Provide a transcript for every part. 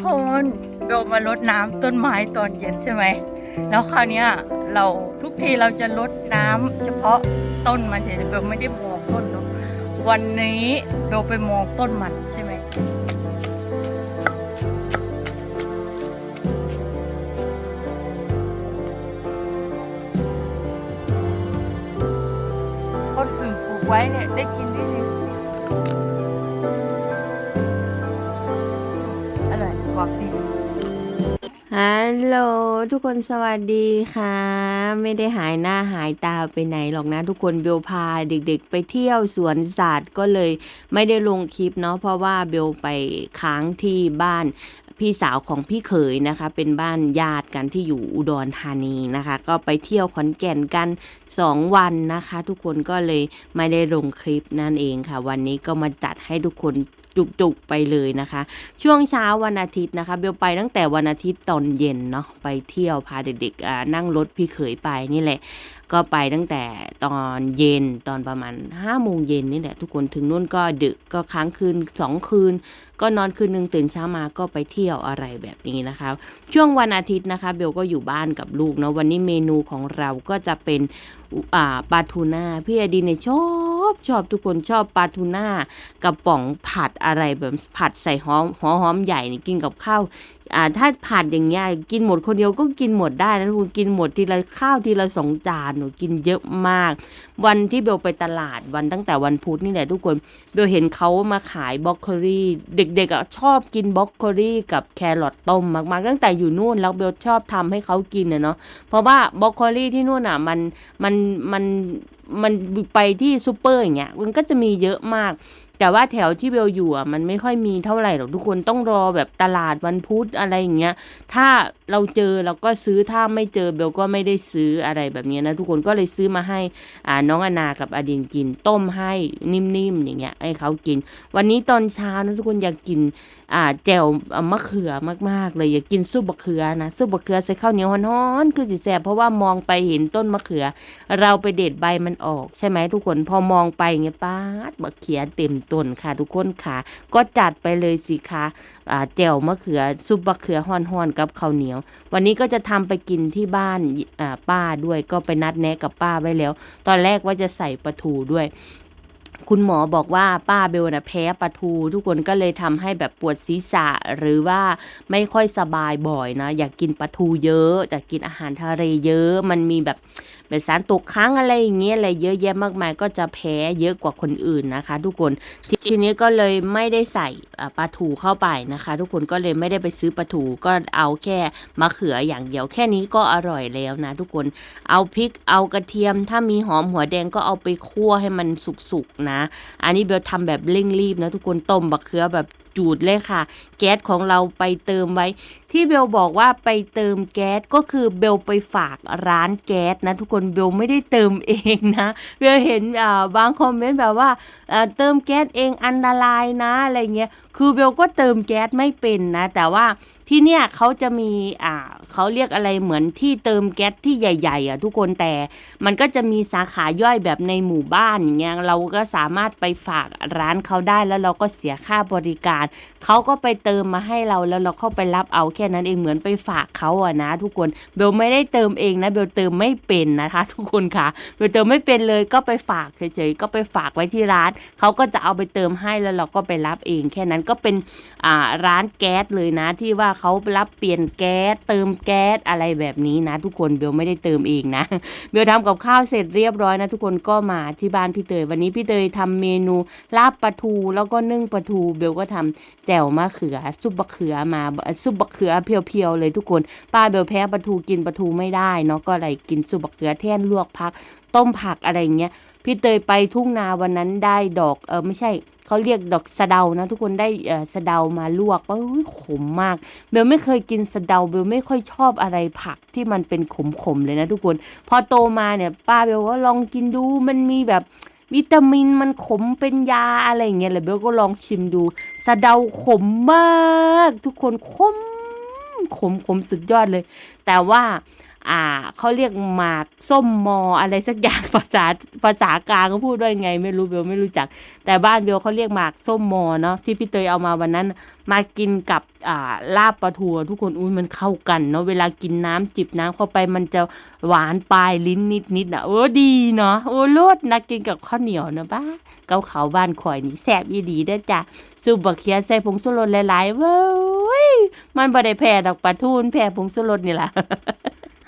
คนเรามารดน้ำต้นไม้ตอนเย็นใช่ไหม แล้วคราวนี้เราทุกทีเราจะรดน้ำเฉพาะต้นมันเฉยๆเราไม่ได้มองต้นเนอะวันนี้เราไปมองต้นมันใช่ไหมคนอื่นปลูกไว้เนี่ยได้กิน ได้เลยอร่อยกรอบดีฮัลโหลทุกคนสวัสดีค่ะ ไม่ได้หายหน้าหายตาไปไหนหรอกนะ ทุกคนเบลพาเด็กๆ ไปเที่ยวสวนสัตว์ก็เลยไม่ได้ลงคลิปเนาะเพราะว่าเบลไปค้างที่บ้านพี่สาวของพี่เขยนะคะ เป็นบ้านญาติกันที่อยู่อุดรธานีนะคะ ก็ไปเที่ยวขอนแก่นกันสองวันนะคะ ทุกคนก็เลยไม่ได้ลงคลิปนั่นเองค่ะ วันนี้ก็มาจัดให้ทุกคน จุกๆไปเลยนะคะ ช่วงเช้าวันอาทิตย์นะคะ เบลไปตั้งแต่วันอาทิตย์ตอนเย็นเนาะไปเที่ยวพาเด็กๆอ่านั่งรถพี่เขยไปนี่แหละ ก็ไปตั้งแต่ตอนเย็นตอนประมาณห้าโมงเย็นนี่แหละทุกคนถึงนู่นก็ดึกก็ค้างคืนสองคืน ก็นอนคืนหนึ่งตื่นเช้ามาก็ไปเที่ยวอะไรแบบนี้นะคะ ช่วงวันอาทิตย์นะคะ เบลก็อยู่บ้านกับลูกเนาะวันนี้เมนูของเราก็จะเป็นอ่าปลาทูน่าพี่อดีเนี่ยชอบ ชอบทุกคนชอบปลาทูน่ากระป๋องผัดอะไรแบบผัดใส่หอมหัวหอมใหญ่นี่กินกับข้าวอ่าถ้าผัดอย่างเงี้ยกินหมดคนเดียวก็กินหมดได้นะทุกคนกินหมดทีละข้าวทีละสองจานหนูกินเยอะมาก วันที่เบลไปตลาดวันตั้งแต่วันพุธนี่แหละทุกคนเบลเห็นเขามาขายบล็อกโคลี่เด็กๆอะชอบกินบล็อกโคลี่กับแครอทต้มมากๆตั้งแต่อยู่นู่นแล้วเบลชอบทำให้เขากินเนาะเพราะว่าบล็อกโคลี่ที่นู่นอะมันมันมัน มันไปที่ซูเปอร์อย่างเงี้ยมันก็จะมีเยอะมาก แต่ว่าแถวที่เบลอยู่อะมันไม่ค่อยมีเท่าไหร่หรอกทุกคนต้องรอแบบตลาดวันพุธอะไรอย่างเงี้ย ถ้าเราเจอเราก็ซื้อถ้าไม่เจอเบลก็ไม่ได้ซื้ออะไรแบบนี้นะทุกคนก็เลยซื้อมาให้อ่าน้องอนากับอดินกิน ต้มให้นิ่มๆอย่างเงี้ยให้เขากิน วันนี้ตอนเช้านะทุกคนอยากกิน อ่าแจ่วมะเขือมากๆ เลย อย่ากินซุปมะเขือนะซุปมะเขือใส่ข้าวเหนียวฮ้อนๆคือสิแซ่บเพราะว่ามองไปเห็นต้นมะเขือ เราไปเด็ดใบมันออกใช่ไหมทุกคนพอมองไปเงี้ยป้าดมะเขือเต็มต้นค่ะ ทุกคนค่ะ ก็จัดไปเลยสิคะอ่าแจ่วมะเขือซุปมะเขือฮ้อนๆกับข้าวเหนียว วันนี้ก็จะทำไปกินที่บ้านอ่าป้าด้วยก็ไปนัดแนะกับป้าไว้แล้ว ตอนแรกว่าจะใส่ปลาทูด้วย คุณหมอบอกว่าป้าเบลนะแพ้ปลาทู ทุกคนก็เลยทำให้แบบปวดศีรษะหรือว่าไม่ค่อยสบายบ่อยนะ อยากกินปลาทูเยอะอยากกินอาหารทะเลเยอะ มันมีแบบเป็นสารตกค้างอะไรอย่างเงี้ยอะไรเยอะแยะมากมายก็จะแพ้เยอะกว่าคนอื่นนะคะ ทุกคนทีทีนี้ก็เลยไม่ได้ใส่ปลาทูเข้าไปนะคะ ทุกคนก็เลยไม่ได้ไปซื้อปลาทูก็เอาแค่มะเขืออย่างเดียวแค่นี้ก็อร่อยแล้วนะ ทุกคนเอาพริกเอากระเทียม ถ้ามีหอมหัวแดงก็เอาไปคั่วให้มันสุกๆนะอันนี้เบลทำแบบเร่งรีบนะทุกคนต้มบักเขือแบบจูดเลยค่ะ แก๊สของเราไปเติมไว้ ที่เบลบอกว่าไปเติมแก๊สก็คือเบลไปฝากร้านแก๊สนะทุกคนเบลไม่ได้เติมเองนะเบลเห็นอ่าบางคอมเมนต์แบบว่าเอ่อเติมแก๊สเองอันตรายนะอะไรเงี้ยคือเบลก็เติมแก๊สไม่เป็นนะ แต่ว่าที่เนี่ยเขาจะมีอ่าเขาเรียกอะไรเหมือนที่เติมแก๊สที่ใหญ่ๆอะทุกคนแต่มันก็จะมีสาขาย่อยแบบในหมู่บ้านอย่างเงี้ยเราก็สามารถไปฝากร้านเขาได้แล้วเราก็เสียค่าบริการเขาก็ไปเติมมาให้เราแล้วเราเข้าไปรับเอาแค่ค่นั้นเองเหมือนไปฝากเขาอะนะ ทุกคนเบลไม่ได้เติมเองนะเบลเติมไม่เป็นนะคะ ทุกคนค่ะเบลเติมไม่เป็นเลยก็ไปฝากเฉยๆก็ไปฝากไว้ที่ร้านเขาก็จะเอาไปเติมให้แล้วเราก็ไปรับเอง แค่นั้นก็เป็นอ่าร้านแก๊สเลยนะ ที่ว่าเขารับเปลี่ยนแก๊สเติมแก๊สอะไรแบบนี้นะ ทุกคนเบลไม่ได้เติมเองนะเบลทำกับข้าวเสร็จเรียบร้อยนะ ทุกคนก็มาที่บ้านพี่เตยวันนี้พี่เตยทำเมนูลาบปลาทูแล้วก็นึ่งปลาทูเบลก็ทำแจ่วมะเขือซุปบะเขือมาซุปบะเขืออเพียวๆเลยทุกคน ป้าเบลแพ้ปลาทูกินปลาทูไม่ได้เนาะก็เลยกินซุปบะเขือแท่นลวกพัก ต้มผักอะไรอย่างเงี้ยพี่เตยไปทุ่งนาวันนั้นได้ดอกเออไม่ใช่เขาเรียกดอกสะเดานะทุกคนได้เออสะเดามาลวกว่าขมมากเบลไม่เคยกินสะเดาเบลไม่ค่อยชอบอะไรผักที่มันเป็นขมๆเลยนะทุกคน พอโตมาเนี่ยป้าเบลก็ลองกินดูมันมีแบบวิตามินมันขมเป็นยาอะไรอย่างเงี้ยเลยเบลก็ลองชิมดูสะเดาขมมาก ทุกคนขม ขมขมสุดยอดเลย แต่ว่า อ่าเขาเรียกหมากส้มมออะไรสักอย่างภาษาภาษากลางเขาพูดด้วยไง ไม่รู้เบลไม่รู้จัก แต่บ้านเบลเขาเรียกหมากส้มมอเนาะที่พี่เตยเอามาวันนั้น มากินกับอ่าลาบปลาทูทุกคนอุ้ยมันเข้ากันเนาะเวลากินน้ำจิบน้ำเข้าไปมันจะหวานปลายลิ้นนิดนิดๆอะโอ้ดีเนาะโอ้โลดนะกินกับข้าวเหนียวนะบ้าเกาเขาบ้านข่อยนี่แซ่บอีดีเด้อจ้ะสูบบักเขียใส่ผงสุรสหลายๆเว้ยมันบ่ได้แพ้ดอกปลาทูนแพ้ผงสุรสนี่ล่ะ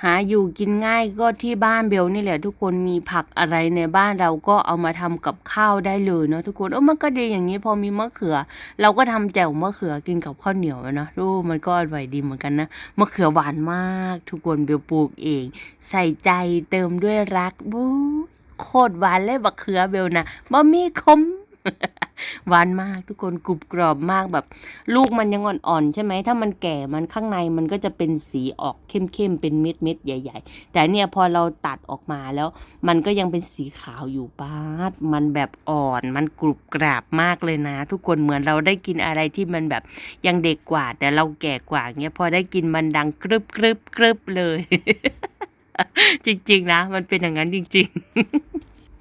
หาอยู่กินง่ายก็ที่บ้านเบลนี่แหละ ทุกคนมีผักอะไรในบ้านเราก็เอามาทำกับข้าวได้เลยเนาะทุกคนเออมันก็ดีอย่างนี้พอมีมะเขือ เราก็ทำแจ่วมะเขือกินกับข้าวเหนียวเนาะดูมันก็อร่อยดีเหมือนกันนะมะเขือหวานมาก ทุกคนเบลปลูกเอง ใส่ใจเติมด้วยรักบู๊โคตรหวานเลยมะเขือเบลนะบ่มีคม หวานมากทุกคนกรุบกรอบมากแบบ ลูกมันยังอ่อนๆใช่ไหมถ้ามันแก่มันข้างในมันก็จะเป็นสีออกเข้มๆเป็นเม็ดๆใหญ่ ๆ แต่เนี่ยพอเราตัดออกมาแล้ว มันก็ยังเป็นสีขาวอยู่ป้าดมันแบบอ่อนมันกรุบกราบมากเลยนะ ทุกคนเหมือนเราได้กินอะไรที่มันแบบยังเด็กกว่า แต่เราแก่กว่าเงี้ยพอได้กินมันดังกรึบกรึบกรึบเลย จริง ๆ นะ มันเป็นอย่างนั้นจริง ๆ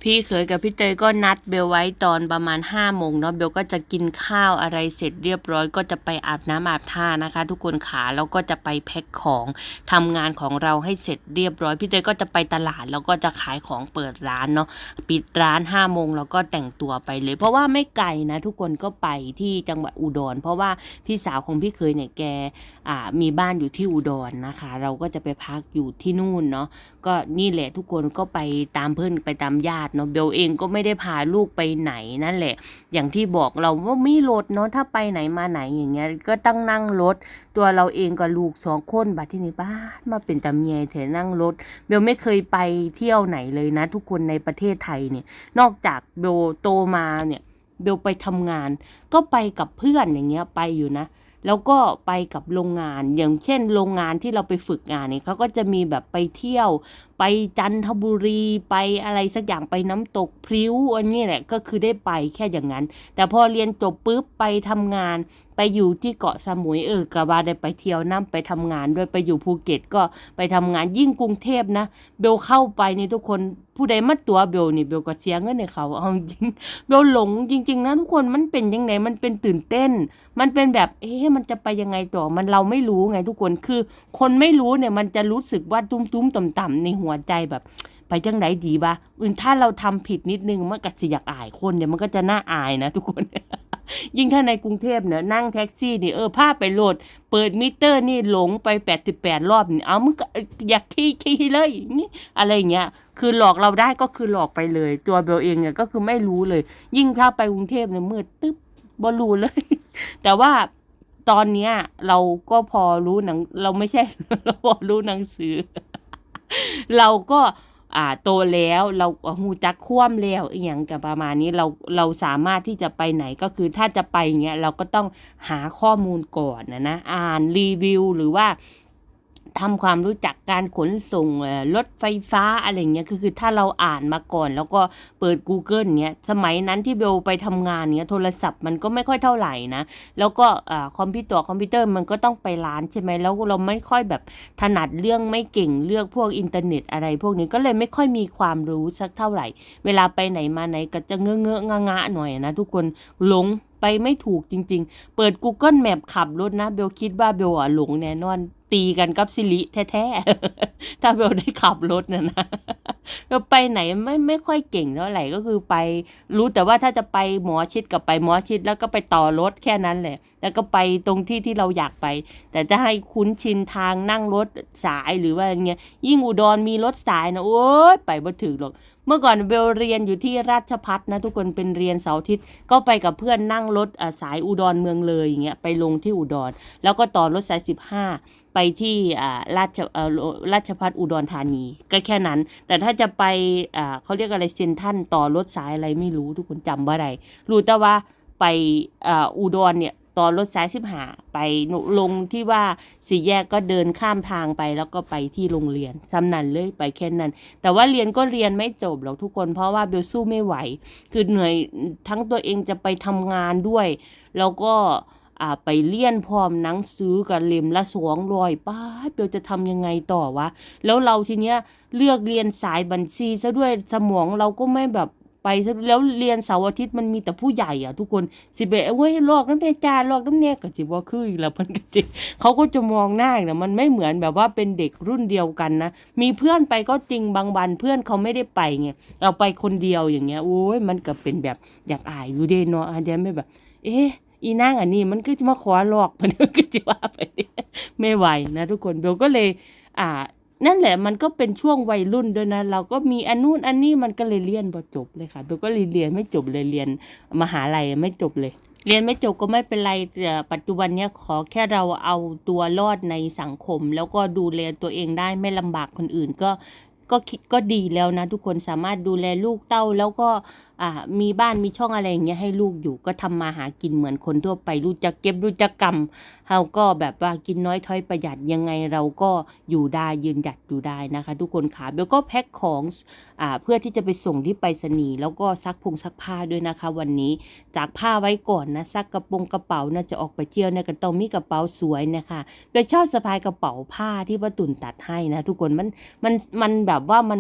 พี่เขยกับพี่เตยก็นัดเบลไว้ตอนประมาณ5้าโมงเนาะเบลก็จะกินข้าวอะไรเสร็จเรียบร้อย ก็จะไปอาบน้ำอาบท่านะคะ ทุกคนขาแล้วก็จะไปแพ็คของทำงานของเราให้เสร็จเรียบร้อย พี่เตยก็จะไปตลาดแล้วก็จะขายของเปิดร้านเนาะปิดร้าน5้าโมงแล้วก็แต่งตัวไปเลย เพราะว่าไม่ไกลนะ ทุกคนก็ไปที่จังหวัดอุดร เพราะว่าพี่สาวของพี่เคยเนี่ยแกอ่ามีบ้านอยู่ที่อุดรนะคะ เราก็จะไปพักอยู่ที่นู่นเนาะก็นี่แหละทุกคนก็ไปตามเพื่อนไปตามญาติเนาะเบลเองก็ไม่ได้พาลูกไปไหนนั่นแหละ อย่างที่บอกเราว่ามีรถเนาะถ้าไปไหนมาไหนอย่างเงี้ยก็ต้องนั่งรถ ตัวเราเองกับลูกสองคนบัดที่นี่บ้านมาเป็นตาเมียเถอะนั่งรถเบลไม่เคยไปเที่ยวไหนเลยนะ ทุกคนในประเทศไทยเนี่ย นอกจากเบลโตมาเนี่ยเบลไปทำงาน ก็ไปกับเพื่อนอย่างเงี้ยไปอยู่นะแล้วก็ไปกับโรงงานอย่างเช่น โรงงานที่เราไปฝึกงานเนี่ยเขาก็จะมีแบบไปเที่ยวไปจันทบุรีไปอะไรสักอย่างไปน้ำตกพริ้วอันนี้แหละก็คือได้ไปแค่อย่างนั้น แต่พอเรียนจบปุ๊บไปทำงาน ไปอยู่ที่เกาะสมุยเออกะว่าได้ไปเที่ยวน้ำไปทำงานด้วยไปอยู่ภูเก็ตก็ไปทำงานยิ่งกรุงเทพนะเบลเข้าไปนี่ทุกคนผู้ใดมาตัวเบลนี่เบลก็เสียเงินในเขาเอาจริงเบลหลงจริง ๆ นะทุกคนมันเป็นยังไงมันเป็นตื่นเต้น มันเป็นแบบเอ๊ะมันจะไปยังไงต่อมันเราไม่รู้ไงทุกคนคือ คนไม่รู้เนี่ยมันจะรู้สึกว่าตุ้มๆต่ำๆในหััวใจแบบ ไปจังไหนดีวะอืมถ้าเราทำผิดนิดนึงมันก็สิอยากอายคนเนี่ยมันก็จะน่าอายนะทุกคนยิ่งถ้าในกรุงเทพเนี่ยนั่งแท็กซี่นี่เออพาไปโหลด เปิดมิเตอร์นี่หลงไปแปดสิบแปดรอบนี่เอามึงก็อยากขี่ขี่เลยนี่อะไรเงี้ย คือหลอกเราได้ก็คือหลอกไปเลย ตัวเบลเองเนี่ยก็คือไม่รู้เลย ยิ่งถ้าไปกรุงเทพเนี่ยมืดตึ๊บบรู้เลย แต่ว่าตอนเนี้ยเราก็พอรู้หนัง เราไม่ใช่ เราพอรู้หนังสือ เราก็อ่าโตแล้วเราหูจักคว่ำแล้วอหย่างกับประมาณนี้เราเราสามารถที่จะไปไหนก็คือถ้าจะไปเงี้ยเราก็ต้องหาข้อมูลก่อนนะนะอ่านรีวิวหรือว่า ทำความรู้จักการขนส่งรถไฟฟ้าอะไรเงี้ยคือคือถ้าเราอ่านมาก่อน แล้วก็เปิด Google เงี้ยสมัยนั้นที่เบลไปทำงานเงี้ยโทรศัพท์มันก็ไม่ค่อยเท่าไหร่นะ แล้วก็คอมพิวเตอร์คอมพิวเตอร์มันก็ต้องไปร้านใช่ไหมแล้วเราไม่ค่อยแบบถนัดเรื่องไม่เก่งเรื่องพวกอินเทอร์เน็ตอะไร พวกนี้ก็เลยไม่ค่อยมีความรู้สักเท่าไหร่ เวลาไปไหนมาไหนก็จะเงอะเงอะงะงะหน่อยนะทุกคนหลง ไปไม่ถูกจริง ๆ เปิด Google Map ขับรถนะ เบลคิดว่าเบลอะหลงแน่นอน ตีกันกับสิริแท้ๆ ถ้าเบลได้ขับรถนะนะเราไปไหนไม่ไม่ค่อยเก่งเท่าไหร่ก็คือไป รู้แต่ว่าถ้าจะไปหมอชิดกับไปหมอชิดแล้วก็ไปต่อรถแค่นั้นแหละ แล้วก็ไปตรงที่ที่เราอยากไป แต่จะให้คุ้นชินทางนั่งรถสายหรือว่าอย่างเงี้ยยิ่งอุดรมีรถสายนะโอ๊ยไปบ่ถึงหรอก เมื่อก่อนเบลเรียนอยู่ที่ราชพัฒนะทุกคนเป็นเรียนเสาร์อาทิตย์ก็ไปกับเพื่อนนั่งรถสายอุดรเมืองเลยอย่างเงี้ยไปลงที่อุดร แล้วก็ต่อรถสายสิบห้าไปที่ราชราชพัฒอุดรธานีก็แค่นั้น แต่ถ้าจะไปเขาเรียกอะไรเซนทันต่อรถสายอะไรไม่รู้ทุกคนจำว่าไรรู้แต่ว่าไปอุดรเนี่ย ต่อรถสายสิบหาไปลงที่ว่าสี่แยกก็เดินข้ามทางไปแล้วก็ไปที่โรงเรียนสำนันเลยไปแค่นั้น แต่ว่าเรียนก็เรียนไม่จบหรอกทุกคนเพราะว่าเบลสู้ไม่ไหว คือเหนื่อยทั้งตัวเองจะไปทำงานด้วย แล้วก็ไปเรียนพร้อมหนังสือกับเล่มละสองรอยป้าเบลจะทำยังไงต่อวะ แล้วเราทีเนี้ยเลือกเรียนสายบัญชีซะด้วยสมองเราก็ไม่แบบ ไปแล้วเรียนเสาร์อาทิตย์มันมีแต่ผู้ใหญ่อะ ทุกคนสิเบเว้ยลอกน้ำเนจานลอกน้ำเนยก็จิว่าคือแล้วมันก็จิเขาก็จะมองหน้าอีกนะมันไม่เหมือนแบบว่าเป็นเด็กรุ่นเดียวกันนะมีเพื่อนไปก็จริงบางวันเพื่อนเขาไม่ได้ไปไงเราไปคนเดียวอย่างเงี้ยโอ้ยมันก็เป็นแบบอยากอายอยู่เด้เนาะอาจจะไม่แบบ เอ๊ะอีนางอันนี้มันก็จะมาขอหลอกมันก็จะว่าไปเนี่ยไม่ไหวนะทุกคนเบลก็เลย อ่า นั่นแหละมันก็เป็นช่วงวัยรุ่นด้วยนะ เราก็มีอันนู้นอันนี้มันก็เลยเรียนบ่จบเลยค่ะเบลก็เลยเรียนไม่จบเลยเรียนมหาลัยไม่จบเลย เรียนไม่จบก็ไม่เป็นไรแต่ปัจจุบันเนี้ยขอแค่เราเอาตัวรอดในสังคม แล้วก็ดูแลตัวเองได้ไม่ลำบากคนอื่นก็ก็คิดก็ดีแล้วนะทุกคนสามารถดูแลลูกเต้าแล้วก็มีบ้านมีช่องอะไรอย่างเงี้ยให้ลูกอยู่ก็ทำมาหากินเหมือนคนทั่วไปรู้จักเก็บรู้จักกำเราก็แบบว่ากินน้อยถ้อยประหยัดยังไงเราก็อยู่ได้ยืนหยัดอยู่ได้นะคะ ทุกคนขาเบลก็แพ็คของอ่าเพื่อที่จะไปส่งที่ไปรษณีย์แล้วก็ซักพงซักผ้าด้วยนะคะ วันนี้จากผ้าไว้ก่อนนะซักกระโปรงกระเป๋าน่าจะออกไปเที่ยวเนี่ยก็ต้องมีกระเป๋าสวยนะคะเบลชอบสะพายกระเป๋าผ้าที่ป้าตุ่นตัดให้นะ ทุกคนมันมันมันแบบว่ามัน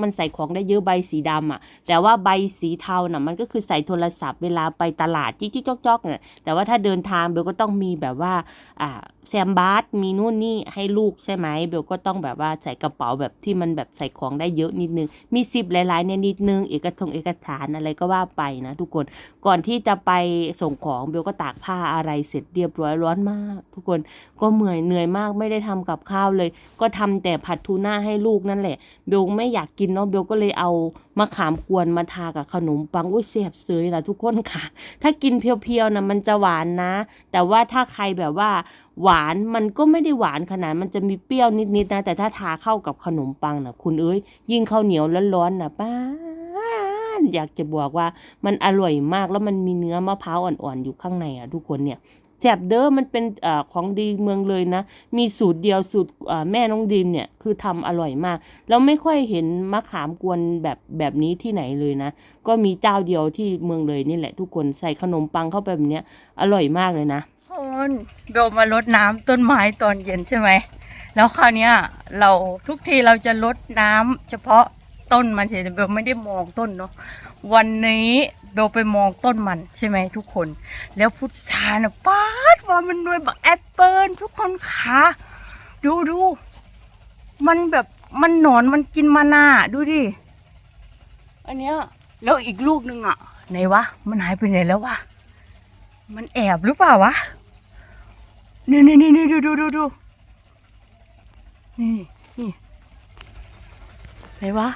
มันใส่ของได้เยอะใบสีดำอะ แต่ว่าใบสีเทาน่ะมันก็คือใส่โทรศัพท์เวลาไปตลาดจิ๊กจิ๊กจอกๆเนี่ยแต่ว่าถ้าเดินทางเบลก็ต้องมีแบบว่าอ่า แซมบาร์มีนู่นนี่ให้ลูกใช่ไหมเบลก็ต้องแบบว่าใส่กระเป๋าแบบที่มันแบบใส่ของได้เยอะนิดนึง มีซิปหลายๆเนี่ยนิดนึง เอกทงเอกสารอะไรก็ว่าไปนะทุกคนก่อนที่จะไปส่งของเบลก็ตากผ้าอะไรเสร็จเรียบร้อยร้อนมาก ทุกคนก็เหนื่อยเหนื่อยมากไม่ได้ทำกับข้าวเลย ก็ทำแต่ผัดทูน่าให้ลูกนั่นแหละเบลไม่อยากกินเนาะเบลก็เลยเอามะขามกวนมาทากับขนมปังอุ้ยเสียบเสยละทุกคนค่ะ ถ้ากินเพียวๆนะมันจะหวานนะ แต่ว่าถ้าใครแบบว่า หวานมันก็ไม่ได้หวานขนาดมันจะมีเปรี้ยวนิดๆนะแต่ถ้าทาเข้ากับขนมปังนะคุณเอ้ยยิ่งข้าวเหนียวร้อนๆนะป้าอยากจะบอกว่ามันอร่อยมากแล้วมันมีเนื้อมะพร้าวอ่อนๆอยู่ข้างในอะทุกคนเนี่ยแซ่บเด้อมันเป็นอของดีเมืองเลยนะ มีสูตรเดียวสูตรแม่น้องดีมเนี่ยคือทำอร่อยมาก แล้วไม่ค่อยเห็นมะขามกวนแบบแบบนี้ที่ไหนเลยนะ ก็มีเจ้าเดียวที่เมืองเลยนี่แหละทุกคนใส่ขนมปังเข้าไปแบบเนี้ยอร่อยมากเลยนะ คนเบลมารดน้ำต้นไม้ตอนเย็นใช่ไหม แล้วคราวเนี้ยเราทุกทีเราจะรดน้ำเฉพาะต้นมันเฉยๆเบลไม่ได้มองต้นเนาะวันนี้เบลไปมองต้นมันใช่ไหมทุกคน แล้วพุทราน่ะป้าดว่ามันนวยแบบแอปเปิลทุกคนคะดูดูมันแบบมันหนอนมันกินมานาดูดิอันเนี้ยแล้วอีกลูกหนึ่งอะไหนวะมันหายไปไหนแล้ววะมันแอบหรือเปล่าวะ นี่นี่นี่นี่ดูดูดูดูนี่นี่ไหนวะ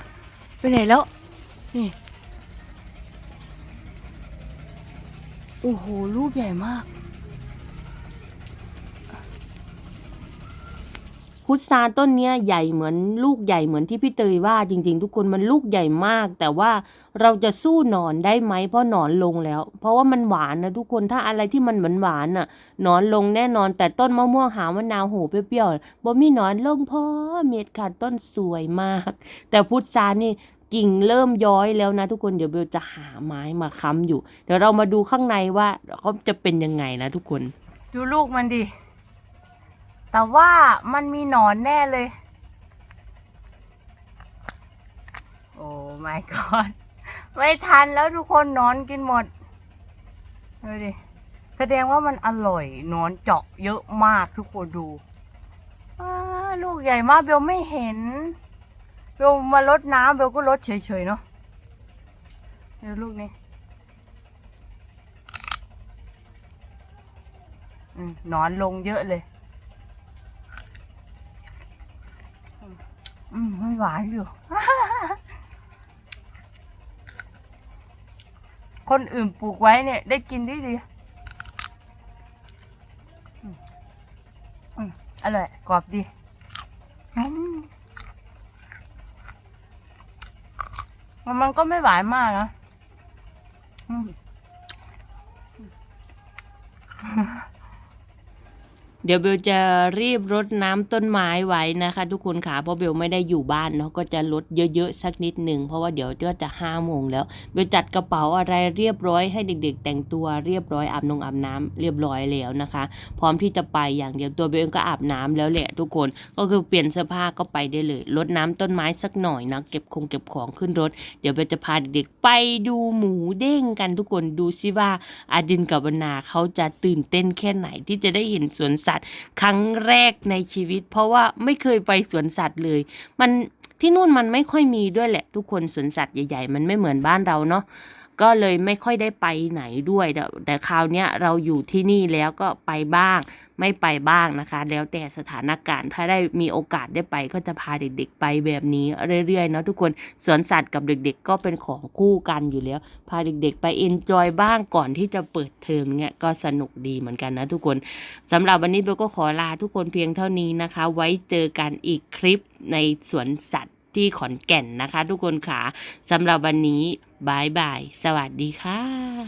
ไปไหนแล้ว นี่ โอ้โห ลูกใหญ่มาก พุทราต้นเนี้ยใหญ่เหมือนลูกใหญ่เหมือนที่พี่เตยว่าจริง ๆ ทุกคนมันลูกใหญ่มาก แต่ว่า เราจะสู้หนอนได้ไหมเพราะหนอนลงแล้ว เพราะว่ามันหวานนะทุกคนถ้าอะไรที่มันหวานหวานๆน่ะหนอนลงแน่นอน แต่ต้นมะม่วงหาวมะนาวโหเปรี้ยวๆบ่มีหนอนลงพอเม็ดค่ะต้นสวยมาก แต่พุทรานี่กิ่งเริ่มย้อยแล้วนะ ทุกคนเดี๋ยวเบลจะหาไม้มาค้ำอยู่ เดี๋ยวเรามาดูข้างในว่าเขาจะเป็นยังไงนะทุกคน ดูลูกมันดิแต่ว่ามันมีหนอนแน่เลย โอ้ my god ไม่ทันแล้วทุกคนนอนกินหมดดูดิแสดงว่ามันอร่อยนอนเจาะเยอะมากทุกคนดูลูกใหญ่มากเบลไม่เห็น เบลมาลดน้ำเบลก็ลดเฉยๆเนาะเดี๋ยวลูกนี้นอนลงเยอะเลยอืมมันหวานอยู่ คนอื่นปลูกไว้เนี่ย ได้กินดีดีอร่อยกรอบดีมันก็ไม่หวานมากนะ เดี๋ยวเบลจะรีบรดน้ำต้นไม้ไว้นะคะ ทุกคนค่ะเพราะเบลไม่ได้อยู่บ้านเนาะก็จะลดเยอะๆสักนิดหนึ่งเพราะว่าเดี๋ยวก็จะห้าโมงแล้วเบลจัดกระเป๋าอะไรเรียบร้อยให้เด็ก ๆ แต่งตัวเรียบร้อยอาบนงอาบน้ำเรียบร้อยแล้วนะคะ พร้อมที่จะไปอย่างเดียวตัวเบลเองก็อาบน้ำแล้วแหละ ทุกคนก็คือเปลี่ยนเสื้อผ้าก็ไปได้เลยรดน้ำต้นไม้สักหน่อยนะเก็บคงเก็บของขึ้นรถ เดี๋ยวเบลจะพาเด็กๆไปดูหมูเด้งกันทุกคนดูซิว่าอาดินกับวนาเขาจะตื่นเต้นแค่ไหนที่จะได้เห็นสวนสัตว์ครั้งแรกในชีวิต เพราะว่าไม่เคยไปสวนสัตว์เลย มันที่นู่นมันไม่ค่อยมีด้วยแหละ ทุกคนสวนสัตว์ใหญ่ ๆ มันไม่เหมือนบ้านเราเนาะ ก็เลยไม่ค่อยได้ไปไหนด้วยแต่แต่คราวนี้เราอยู่ที่นี่แล้วก็ไปบ้าง ไม่ไปบ้างนะคะ แล้วแต่สถานการณ์ถ้าได้มีโอกาสได้ไปก็จะพาเด็กๆไปแบบนี้เรื่อยๆเนาะทุกคนสวนสัตว์กับเด็กๆ ก็เป็นของคู่กันอยู่แล้ว พาเด็กๆ ไปเอนจอยบ้างก่อนที่จะเปิดเทอมเนี่ยก็สนุกดีเหมือนกันนะทุกคนสำหรับวันนี้เบลก็ขอลาทุกคนเพียงเท่านี้นะคะ ไว้เจอกันอีกคลิปในสวนสัตว์ที่ขอนแก่นนะคะ ทุกคนค่ะสำหรับวันนี้ บายบาย สวัสดีค่ะ